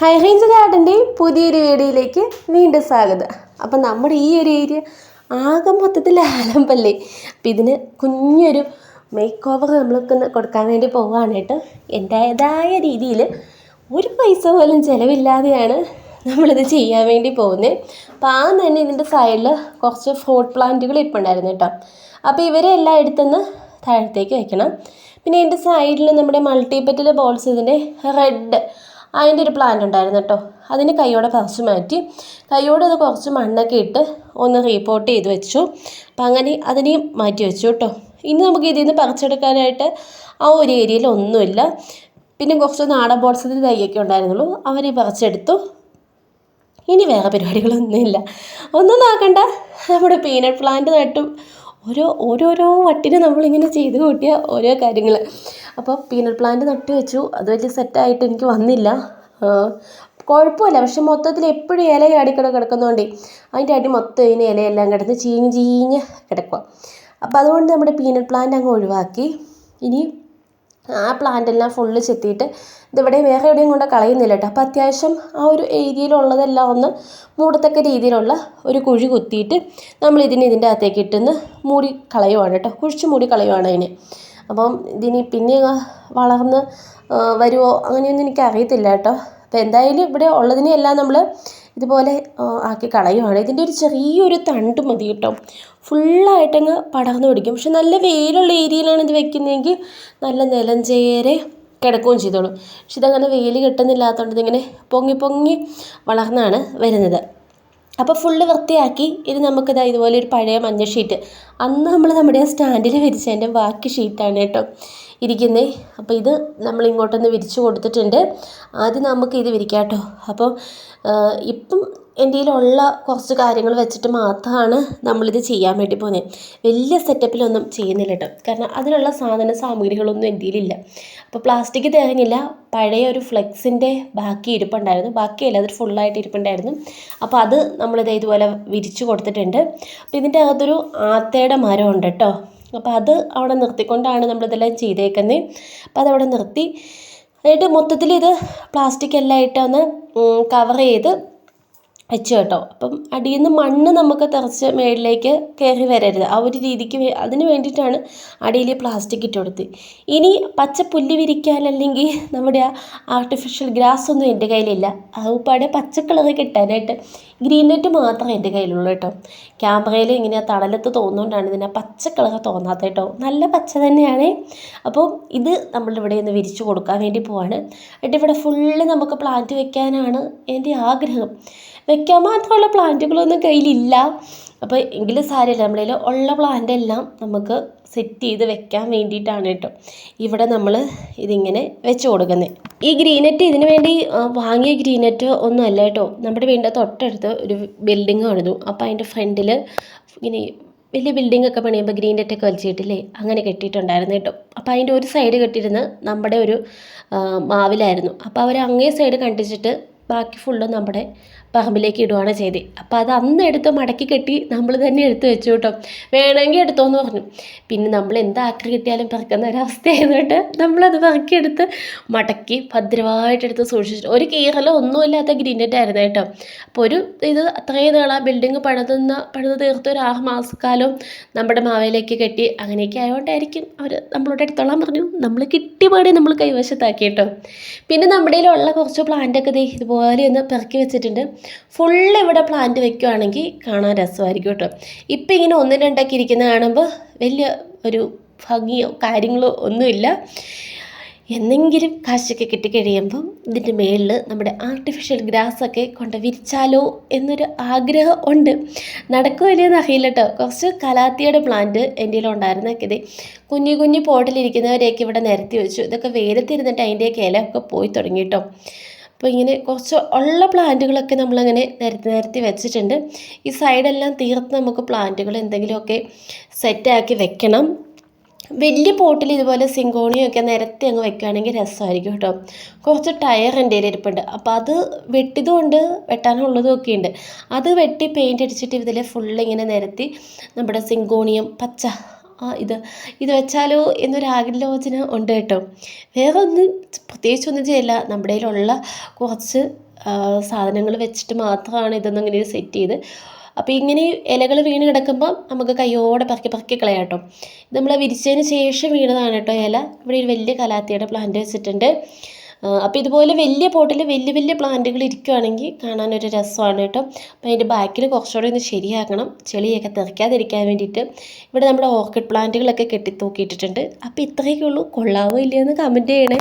High range ഗാർഡന്റെ പുതിയൊരു വീഡിയോയിലേക്ക് വീണ്ടും സ്വാഗതം. അപ്പം നമ്മുടെ ഈ ഒരു ഏരിയ ആകെ മൊത്തത്തിൽ ആലമ്പല്ലേ? അപ്പം ഇതിന് കുഞ്ഞൊരു മേക്ക് ഓവർ നമ്മൾക്ക് കൊടുക്കാൻ വേണ്ടി പോവുകയാണ് കേട്ടോ. എന്റേതായ രീതിയിൽ ഒരു പൈസ പോലും ചിലവില്ലാതെയാണ് നമ്മളിത് ചെയ്യാൻ വേണ്ടി പോകുന്നത്. അപ്പോൾ ആ തന്നെ ഇതിന്റെ സൈഡിൽ കുറച്ച് ഫ്രൂട്ട് പ്ലാന്റുകൾ ഇരിപ്പുണ്ടായിരുന്നു കേട്ടോ. അപ്പോൾ ഇവരെ എല്ലാം എടുത്തുനിന്ന് താഴത്തേക്ക് വെക്കണം പിന്നെ ഇതിന്റെ സൈഡിൽ നമ്മുടെ മൾട്ടിപ്പറ്റിലെ ബോൾസ് ഇതിന്റെ റെഡ് അതിന്റെ ഒരു പ്ലാന്റ് ഉണ്ടായിരുന്നു കേട്ടോ അതിന് കൈയോടെ പറിച്ച് മാറ്റി കൈയോടെ അത് കുറച്ച് മണ്ണൊക്കെ ഇട്ട് ഒന്ന് റീപോർട്ട് ചെയ്ത് വെച്ചു. അപ്പം അങ്ങനെ അതിനെയും മാറ്റി വെച്ചു കേട്ടോ ഇനി നമുക്ക് ഇതിൽ നിന്ന് പറിച്ചെടുക്കാനായിട്ട് ആ ഒരു ഏരിയയിൽ ഒന്നുമില്ല. പിന്നെ കുറച്ച് നാടൻ ബോട്ട്സിൽ തൈയൊക്കെ ഉണ്ടായിരുന്നുള്ളൂ. അവരെ പറിച്ചെടുത്തു. ഇനി വേറെ പരിപാടികളൊന്നുമില്ല. ഒന്നും നോക്കണ്ട. നമ്മുടെ പീനട്ട് പ്ലാന്റ് നട്ടും ഓരോ ഓരോരോ വട്ടിന് നമ്മളിങ്ങനെ ചെയ്ത് കൂട്ടിയ ഓരോ കാര്യങ്ങൾ അപ്പോൾ പീനട്ട് പ്ലാന്റ് നട്ട് വെച്ചു. അത് വലിയ സെറ്റായിട്ട് എനിക്ക് വന്നില്ല. കുഴപ്പമില്ല. പക്ഷെ മൊത്തത്തിൽ എപ്പോഴും ഇല ചാടിക്കിട കിടക്കുന്നതുകൊണ്ടേ അതിന്റെ അടി മൊത്തം ഇതിന് ഇലയെല്ലാം കിടന്ന് ചീഞ്ഞ് ചീഞ്ഞ് കിടക്കുക അപ്പോൾ അതുകൊണ്ട് നമ്മുടെ പീനട്ട് പ്ലാന്റ് അങ്ങ് ഒഴിവാക്കി. ഇനി ആ പ്ലാന്റ് എല്ലാം ഫുള്ള് ചെത്തിയിട്ട് ഇതിവിടെ വേറെ എവിടെയും കൊണ്ട് കളയുന്നില്ല കേട്ടോ. അപ്പോൾ അത്യാവശ്യം ആ ഒരു ഏരിയയിലുള്ളതെല്ലാം ഒന്ന് മൂടത്തക്ക രീതിയിലുള്ള ഒരു കുഴി കുത്തിയിട്ട് നമ്മൾ ഇതിന് ഇതിന്റെ അകത്തേക്ക് ഇട്ടുന്ന് മൂടി കളയുവാണ് കേട്ടോ. കുഴിച്ച് മൂടി കളയുവാണ് അതിന്. അപ്പം ഇതിനി പിന്നെ വളർന്ന് വരുമോ അങ്ങനെയൊന്നും എനിക്ക് അറിയത്തില്ല കേട്ടോ. അപ്പോൾ എന്തായാലും ഇവിടെ ഉള്ളതിനെയെല്ലാം നമ്മൾ ഇതുപോലെ ആക്കി കളയുവാണ്. ഇതിന്റെ ഒരു ചെറിയൊരു തണ്ട് മതി കേട്ടോ. ഫുള്ളായിട്ടങ്ങ് പടർന്നു പിടിക്കും. പക്ഷെ നല്ല വെയിലുള്ള ഏരിയയിലാണ് ഇത് വെക്കുന്നതെങ്കിൽ നല്ല നിലഞ്ചേരെ ചേരെ കിടക്കുകയും ചെയ്തോളും. പക്ഷെ ഇതങ്ങനെ വെയിൽ കിട്ടുന്നില്ലാത്തതുകൊണ്ട് ഇതിങ്ങനെ പൊങ്ങി പൊങ്ങി വളർന്നാണ് വരുന്നത്. അപ്പോൾ ഫുള്ള് വൃത്തിയാക്കി ഇത് നമുക്കിതാ ഇതുപോലെ ഒരു പഴയ മഞ്ഞ ഷീറ്റ് അന്ന് നമ്മൾ നമ്മുടെ ആ സ്റ്റാൻഡിൽ വിരിച്ചതിന്റെ ബാക്കി ഷീറ്റാണ് കേട്ടോ ഇരിക്കുന്നത് അപ്പോൾ ഇത് നമ്മൾ ഇങ്ങോട്ടൊന്ന് വിരിച്ചു കൊടുത്തിട്ടുണ്ട്. ആദ്യം നമുക്ക് ഇത് വിരിക്കാം കേട്ടോ. അപ്പോൾ ഇപ്പം എന്റെ കയ്യിലുള്ള കുറച്ച് കാര്യങ്ങൾ വെച്ചിട്ട് മാത്രമാണ് നമ്മളിത് ചെയ്യാൻ വേണ്ടി പോകുന്നത് വലിയ സെറ്റപ്പിലൊന്നും ചെയ്യുന്നില്ല കേട്ടോ. കാരണം അതിനുള്ള സാധന സാമഗ്രികളൊന്നും എന്റെ കയ്യിലില്ല. അപ്പോൾ പ്ലാസ്റ്റിക് തേങ്ങയില്ല പഴയ ഒരു ഫ്ലെക്സിന്റെ ബാക്കി ഇരിപ്പുണ്ടായിരുന്നു. ബാക്കിയല്ല അതൊരു ഫുള്ളായിട്ട് ഇരിപ്പുണ്ടായിരുന്നു. അപ്പോൾ അത് നമ്മളിത് ഇതുപോലെ വിരിച്ചു കൊടുത്തിട്ടുണ്ട്. അപ്പോൾ ഇതിന്റെ അകത്തൊരു ആത്തയുടെ മരം ഉണ്ട് കേട്ടോ. അപ്പോൾ അത് അവിടെ നിർത്തിക്കൊണ്ടാണ് നമ്മളിതെല്ലാം ചെയ്തേക്കുന്നത് അപ്പോൾ അതവിടെ നിർത്തി. എന്നിട്ട് മൊത്തത്തിൽ ഇത് പ്ലാസ്റ്റിക് എല്ലാം ഇട്ടൊന്ന് കവർ ചെയ്ത് വെച്ചു കേട്ടോ. അപ്പം അടിയിൽ നിന്ന് മണ്ണ് നമുക്ക് തെറിച്ച് മേളിലേക്ക് കയറി വരരുത്. ആ ഒരു രീതിക്ക് അതിന് വേണ്ടിയിട്ടാണ് അടിയിൽ പ്ലാസ്റ്റിക് ഇട്ട് കൊടുത്ത്. ഇനി പച്ച പുല്ല് വിരിക്കാൻ അല്ലെങ്കിൽ നമ്മുടെ ആ ആർട്ടിഫിഷ്യൽ ഗ്രാസ് ഒന്നും എന്റെ കയ്യിലില്ല. അതുപാടെ പച്ച കളർ കിട്ടാനായിട്ട് ഗ്രീൻ നെറ്റ് മാത്രമേ എന്റെ കയ്യിലുള്ളൂ കേട്ടോ. ക്യാമറയിൽ ഇങ്ങനെ തണലത്ത് തോന്നുകൊണ്ടാണ് ഇതിന് പച്ച കളർ തോന്നാത്ത കേട്ടോ. നല്ല പച്ച തന്നെയാണ്. അപ്പോൾ ഇത് നമ്മളിവിടെ ഒന്ന് വിരിച്ചു കൊടുക്കാൻ വേണ്ടി പോവാണ്. എന്നിട്ട് ഇവിടെ ഫുള്ള് നമുക്ക് പ്ലാന്റ് വെക്കാനാണ് എന്റെ ആഗ്രഹം. വെക്കാൻ മാത്രമുള്ള പ്ലാന്റുകളൊന്നും കയ്യിലില്ല. അപ്പോൾ എങ്കിലും സാരമില്ല. നമ്മളതിൽ ഉള്ള പ്ലാന്റ് എല്ലാം നമുക്ക് സെറ്റ് ചെയ്ത് വെക്കാൻ വേണ്ടിയിട്ടാണ് കേട്ടോ. ഇവിടെ നമ്മൾ ഇതിങ്ങനെ വെച്ച് കൊടുക്കുന്നത് ഈ ഗ്രീനെറ്റ് ഇതിന് വേണ്ടി വാങ്ങിയ ഗ്രീനെറ്റ് ഒന്നും അല്ല കേട്ടോ. നമ്മുടെ വീടിന്റെ തൊട്ടടുത്ത് ഒരു ബിൽഡിംഗ് പണിതു അപ്പോൾ അതിന്റെ ഫ്രണ്ടിൽ ഇങ്ങനെ വലിയ ബിൽഡിംഗ് ഒക്കെ പണിയുമ്പോൾ ഗ്രീൻ നെറ്റ് ഒക്കെ വലിച്ചിട്ടില്ലേ? അങ്ങനെ കെട്ടിയിട്ടുണ്ടായിരുന്നു കേട്ടോ. അപ്പോൾ അതിന്റെ ഒരു സൈഡ് കെട്ടിയിരുന്ന് നമ്മുടെ ഒരു മാവിലായിരുന്നു. അപ്പോൾ അവർ അങ്ങേ സൈഡ് കണ്ടിച്ചിട്ട് ബാക്കി ഫുള്ള് നമ്മുടെ പറമ്പിലേക്ക് ഇടുകയാണ് ചെയ്തത് അപ്പോൾ അത് അന്ന് എടുത്ത് മടക്കി കെട്ടി നമ്മൾ തന്നെ എടുത്ത് വെച്ചു കേട്ടോ. വേണമെങ്കിൽ എടുത്തോന്ന് പറഞ്ഞു. പിന്നെ നമ്മൾ എന്താ ആക്രി കിട്ടിയാലും പിറക്കുന്ന ഒരവസ്ഥയായതുകൊണ്ട് നമ്മളത് പറക്കിയെടുത്ത് മടക്കി ഭദ്രമായിട്ടെടുത്ത് സൂക്ഷിച്ചു. ഒരു കീറലോ ഒന്നുമില്ലാത്ത ഗ്രീനറ്റ് ആയിരുന്നു കേട്ടോ. അപ്പോൾ ഒരു ഇത് അത്രയും നാൾ ആ ബിൽഡിങ് പണിതുന്ന പണിത് തീർത്ത് ഒരു ആറ് മാസക്കാലം നമ്മുടെ മാവയിലേക്ക് കെട്ടി അങ്ങനെയൊക്കെ ആയതുകൊണ്ടായിരിക്കും അവർ നമ്മളോട് എടുത്തോളാൻ പറഞ്ഞു. നമ്മൾ കിട്ടിയപാടെ നമ്മൾ കൈവശത്താക്കി കേട്ടോ. പിന്നെ നമ്മുടെ കയ്യിലുള്ള കുറച്ച് പ്ലാന്റൊക്കെ ഇതുപോലെ ഒന്ന് പെറുക്കി വെച്ചിട്ടുണ്ട്. ഫുള്ള് ഇവിടെ പ്ലാന്റ് വെക്കുകയാണെങ്കിൽ കാണാൻ രസമായിരിക്കും കേട്ടോ. ഇപ്പം ഇങ്ങനെ ഒന്ന് രണ്ടൊക്കെ ഇരിക്കുന്ന കാണുമ്പോൾ വലിയ ഒരു ഭംഗിയോ കാര്യങ്ങളോ ഒന്നുമില്ല. എന്തെങ്കിലും കാശൊക്കെ കിട്ടിക്കഴിയുമ്പം ഇതിന്റെ മേളിൽ നമ്മുടെ ആർട്ടിഫിഷ്യൽ ഗ്രാസ് ഒക്കെ കൊണ്ട് വിരിച്ചാലോ എന്നൊരു ആഗ്രഹം ഉണ്ട്. നടക്കുമല്ലേന്ന് അറിയില്ല കേട്ടോ. കുറച്ച് കലാത്തിയുടെ പ്ലാന്റ് എന്റെ ഉണ്ടായിരുന്നൊക്കെ ഇത് കുഞ്ഞു കുഞ്ഞു പോട്ടിലിരിക്കുന്നവരെയൊക്കെ ഇവിടെ നിരത്തി വെച്ചു. ഇതൊക്കെ വെയിലത്തിരുന്നിട്ട് അതിന്റെയൊക്കെ ഇലയൊക്കെ പോയി തുടങ്ങി കേട്ടോ. അപ്പോൾ ഇങ്ങനെ കുറച്ച് ഉള്ള പ്ലാന്റുകളൊക്കെ നമ്മളങ്ങനെ നിരത്തി നിരത്തി വെച്ചിട്ടുണ്ട്. ഈ സൈഡെല്ലാം തീർത്ത് നമുക്ക് പ്ലാന്റുകൾ എന്തെങ്കിലുമൊക്കെ സെറ്റാക്കി വെക്കണം. വലിയ പോട്ടിൽ ഇതുപോലെ സിങ്കോണിയൊക്കെ നിരത്തി അങ്ങ് വെക്കുകയാണെങ്കിൽ രസമായിരിക്കും കേട്ടോ. കുറച്ച് ടയർ എന്റെ ഇരിപ്പുണ്ട്. അപ്പോൾ അത് വെട്ടിയതുകൊണ്ട് വെട്ടാനുള്ളതും ഒക്കെ ഉണ്ട്. അത് വെട്ടി പെയിന്റ് അടിച്ചിട്ട് ഇതിൽ ഫുള്ള് ഇങ്ങനെ നിരത്തി നമ്മുടെ സിങ്കോണിയം പച്ച ആ ഇത്. ഇത് വെച്ചാലോ എന്നൊരു ആലോചന ഉണ്ട് കേട്ടോ. വേറെ ഒന്നും പ്രത്യേകിച്ചൊന്നും ചെയ്യില്ല. നമ്മുടെ കയ്യിലുള്ള കുറച്ച് സാധനങ്ങൾ വെച്ചിട്ട് മാത്രമാണ് ഇതൊന്നും ഇങ്ങനെ സെറ്റ് ചെയ്ത്. അപ്പോൾ ഇങ്ങനെ ഇലകൾ വീണ് കിടക്കുമ്പോൾ നമുക്ക് കയ്യോടെ പറക്കി പറക്കി കളയാം കേട്ടോ. ഇത് നമ്മൾ വിരിച്ചതിന് ശേഷം വീണതാണ് കേട്ടോ ഇല. ഇവിടെ ഒരു വലിയ കലാത്തിയുടെ പ്ലാന്റ് വെച്ചിട്ടുണ്ട്. അപ്പോൾ ഇതുപോലെ വലിയ പോട്ടിൽ വലിയ വലിയ പ്ലാന്റുകൾ ഇരിക്കുവാണെങ്കിൽ കാണാനൊരു രസമാണ് കേട്ടോ. അപ്പോൾ അതിന്റെ ബാക്കിൽ കുറച്ചുകൂടെ ഒന്ന് ശരിയാക്കണം. ചെളിയൊക്കെ തെറിക്കാതിരിക്കാൻ വേണ്ടിയിട്ട്. ഇവിടെ നമ്മുടെ ഓർക്കിഡ് പ്ലാന്റുകളൊക്കെ കെട്ടിത്തൂക്കിയിട്ടിട്ടുണ്ട് അപ്പോൾ ഇത്രയൊക്കെ ഉള്ളൂ. കൊള്ളാവോ ഇല്ലയോ എന്ന് കമന്റ് ചെയ്യണേ.